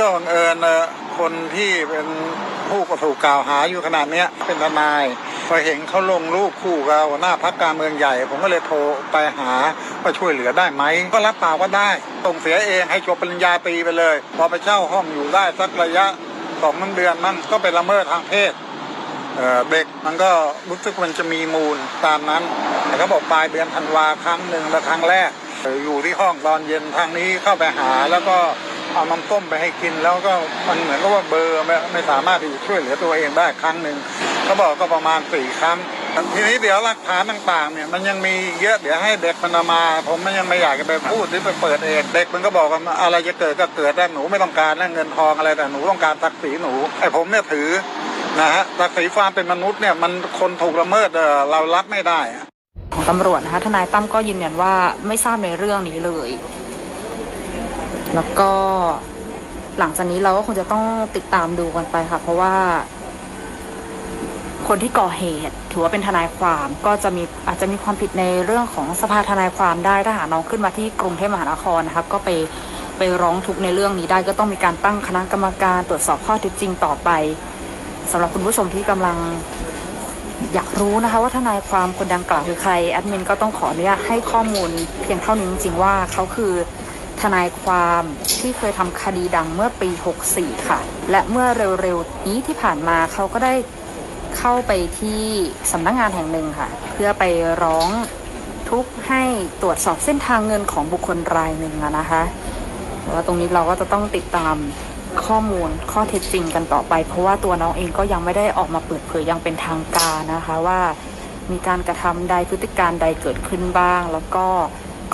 ก็บังเอิญคนที่เป็นผู้กระถูกกล่าวหาอยู่ขนาดเนี้ยเป็นทนายพอเห็นเขาลงรูปคู่กับหัวหน้าพักการเมืองใหญ่ ผมก็เลยโทรไปหาว่าช่วยเหลือได้ไหมก็รับปากว่าได้ส่งเสียเองให้จบปริญญาตรีไปเลย พอไปเช่าห้องอยู่ได้สักระยะสองเดือนมันก็ไปละเมิดทางเพศเด็กมันก็รู้สึกมันจะมีมูลตามนั้น แต่เขาบอกปลายเดือนธันวาครั้งหนึ่งและครั้งแรก อยู่ที่ห้องตอนเย็นทางนี้เข้าไปหาแล้วก็ เอาน้ำต้มไปให้กินแล้วก็มันเหมือนกับว่าเบอร์ไม่ไม่สามารถที่จะช่วยเหลือตัวเองได้ครั้งหนึ่งเขาบอกก็ประมาณสี่ครั้งทีนี้เดี๋ยวหลักฐานต่างๆเนี่ยมันยังมีเยอะเดี๋ยวให้เด็กมันมา ผมมันยังไม่อยากจะไปพูดหรือไปเปิดเองเด็กมันก็บอกว่าอะไรจะเกิดก็เกิดแต่หนูไม่ต้องการเงินทองอะไรแต่หนูต้องการศักดิ์ศรีหนูไอ้ผมเนี่ยถือนะฮะศักดิ์ศรีความเป็นมนุษย์เนี่ยมันคนถูกละเมิดเรารับไม่ได้ของตำรวจนะคะทนายตั้มก็ยืนยันว่าไม่ทราบในเรื่องนี้เลย แล้วก็หลังจากนี้เราก็คงจะต้องติดตามดูกันไปค่ะ เพราะว่า คนที่ก่อเหตุ ถือว่าเป็นทนายความก็จะมีอาจจะมีความผิดในเรื่องของสภาทนายความได้ถ้าหาน้องขึ้นมาที่กรุงเทพมหานครนะคะก็ไปไปร้องทุกข์ในเรื่องนี้ได้ ก็ต้องมีการตั้งคณะกรรมการตรวจสอบข้อเท็จจริงต่อไปสำหรับคุณผู้ชมที่กำลังอยากรู้นะคะว่าทนายความคนดังกล่าวคือใครแอดมินก็ต้องขออนุญาตให้ข้อมูลเพียงเท่านี้จริงๆว่าเขาคือ ทนายความที่เคยทำคดีดังเมื่อปี 64 ค่ะ และเมื่อเร็วๆนี้ที่ผ่านมาเขาก็ได้เข้าไปที่สำนักงงานแห่งหนึ่งค่ะ เพื่อไปร้องทุกข์ให้ตรวจสอบเส้นทางเงินของบุคคลรายหนึ่งนะคะว่าตรงนี้เราก็จะต้องติดตามข้อมูลข้อเท็จจริงกันต่อไป เพราะว่าตัวน้องเองก็ยังไม่ได้ออกมาเปิดเผยยังเป็นทางการนะคะว่ามีการกระทำใดพฤติการใดเกิดขึ้นบ้าง แล้วก็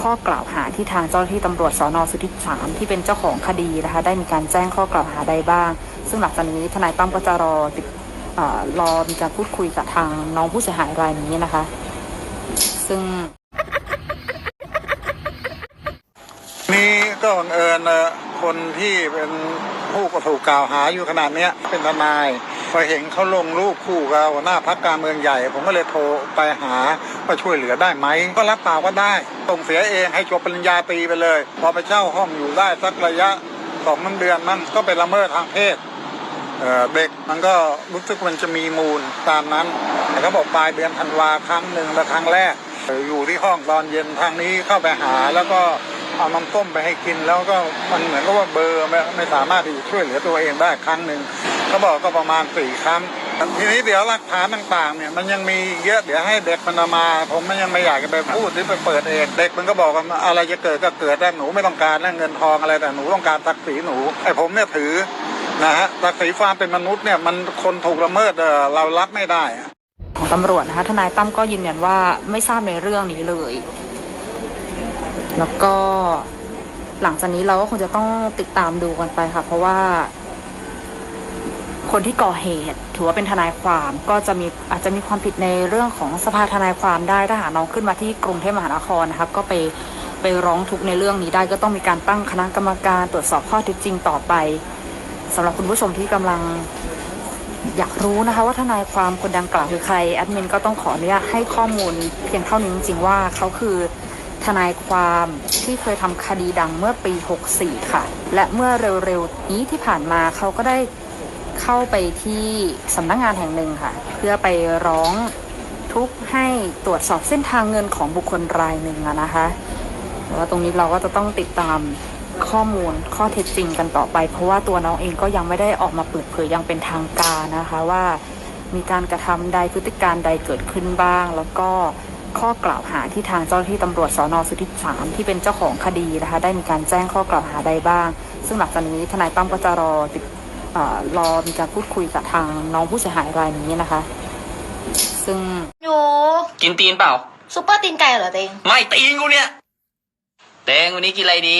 ข้อกล่าวหาที่ทางเจ้าหน้าที่ตำรวจสอนอสุทธิสารที่เป็นเจ้าของคดีนะคะได้มีการแจ้งข้อกล่าวหาใดบ้าง ซึ่งหลังจากนี้ทนายตั้มก็จะรอติดเออรอมีการพูดคุยกับทางน้องผู้เสียหายรายนี้นะคะ ซึ่งนี่ก็บังเอิญเออคนที่เป็นผู้กระถูกกล่าวหาอยู่ขนาดนี้เป็นทนายพอเห็นเขาลงรูปคู่กับหน้าพักการเมืองใหญ่ ผมก็เลยโทรไปหา ว่าช่วยเหลือได้ไหมก็รับปากว่าได้ส่งเสียเองให้จบปริญญาตรีไปเลย พอไปเช่าห้องอยู่ได้สักระยะสองเดือนมันก็ไปละเมิดทางเพศเเด็กมันก็รู้สึกมันจะมีมูลตามนั้น แต่เขาบอกปลายเดือนธันวาครั้งหนึ่งและครั้งแรก อยู่ที่ห้องตอนเย็นทางนี้เข้าไปหาแล้วก็เอาน้ำต้มไปให้กินแล้วก็มันเหมือนกับว่าเบอร์ไม่ไม่สามารถที่จะช่วยเหลือตัวเองได้ครั้งหนึ่งเขาบอกก็ประมาณสี่ครั้ง ทีนี้เดี๋ยวหลักฐานต่างๆเนี่ยมันยังมีเยอะเดี๋ยวให้เด็กมันเอามา ผมมันยังไม่อยากจะไปพูดหรือไปเปิดเองเด็กมันก็บอกว่าอะไรจะเกิดก็เกิดแต่หนูไม่ต้องการเงินทองอะไรแต่หนูต้องการศักดิ์ศรีหนูไอ้ผมเนี่ยถือนะฮะศักดิ์ศรีความเป็นมนุษย์เนี่ยมันคนถูกละเมิดเรารับไม่ได้ของตำรวจนะคะทนายตั้มก็ยืนยันว่าไม่ทราบในเรื่องนี้เลย แล้วก็หลังจากนี้เราก็คงจะต้องติดตามดูกันไปค่ะ เพราะว่า คนที่ก่อเหตุ ถือว่าเป็นทนายความก็จะมีอาจจะมีความผิดในเรื่องของสภาทนายความได้ถ้าหากน้องขึ้นมาที่กรุงเทพมหานครนะคะก็ไปไปร้องทุกข์ในเรื่องนี้ได้ก็ต้องมีการตั้งคณะกรรมการตรวจสอบข้อเท็จจริงต่อไปสำหรับคุณผู้ชมที่กำลังอยากรู้นะคะว่าทนายความคนดังกล่าวคือใครแอดมินก็ต้องขออนุญาตให้ข้อมูลเพียงเท่านี้จริงๆว่าเขาคือทนายความที่เคยทำคดีดังเมื่อปี 64 ค่ะ และเมื่อเร็วๆนี้ที่ผ่านมาเขาก็ได้ เข้าไปที่สำนักงงานแห่งหนึ่งค่ะ เพื่อไปร้องทุกข์ให้ตรวจสอบเส้นทางเงินของบุคคลรายหนึ่งะนะคะแต่ว่าตรงนี้เราก็จะต้องติดตามข้อมูลข้อเท็จจริงกันต่อไป เพราะว่าตัวน้องเองก็ยังไม่ได้ออกมาเปิดเผยยังเป็นทางการนะคะว่ามีการกระทำใดพฤติการใดเกิดขึ้นบ้าง แล้วก็ข้อกล่าวหาที่ทางเจ้าหน้าที่ตำรวจสอนอสุทธิสารที่เป็นเจ้าของคดีนะคะ ได้มีการแจ้งข้อกล่าวหาใดบ้าง ซึ่งหลังจากนี้ทนายตั้มก็จะรอติดเอ่อ รอมีการพูดคุยกับทางน้องผู้เสียหายรายนี้นะคะ ซึ่งอยู่กินตีนเปล่าซุปเปอร์ตีนไก่เหรอเตงไม่ตีนกูเนี่ยเตงวันนี้กินอะไรดี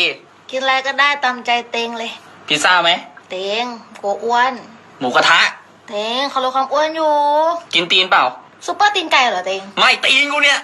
กินอะไรก็ได้ตามใจเตงเลยพิซซ่าไหมเตงกลัวอ้วนหมูกระทะเตงเขาลดความอ้วนอยู่ กินตีนเปล่าซุปเปอร์ตีนไก่เหรอเตงไม่ตีนกูเนี่ย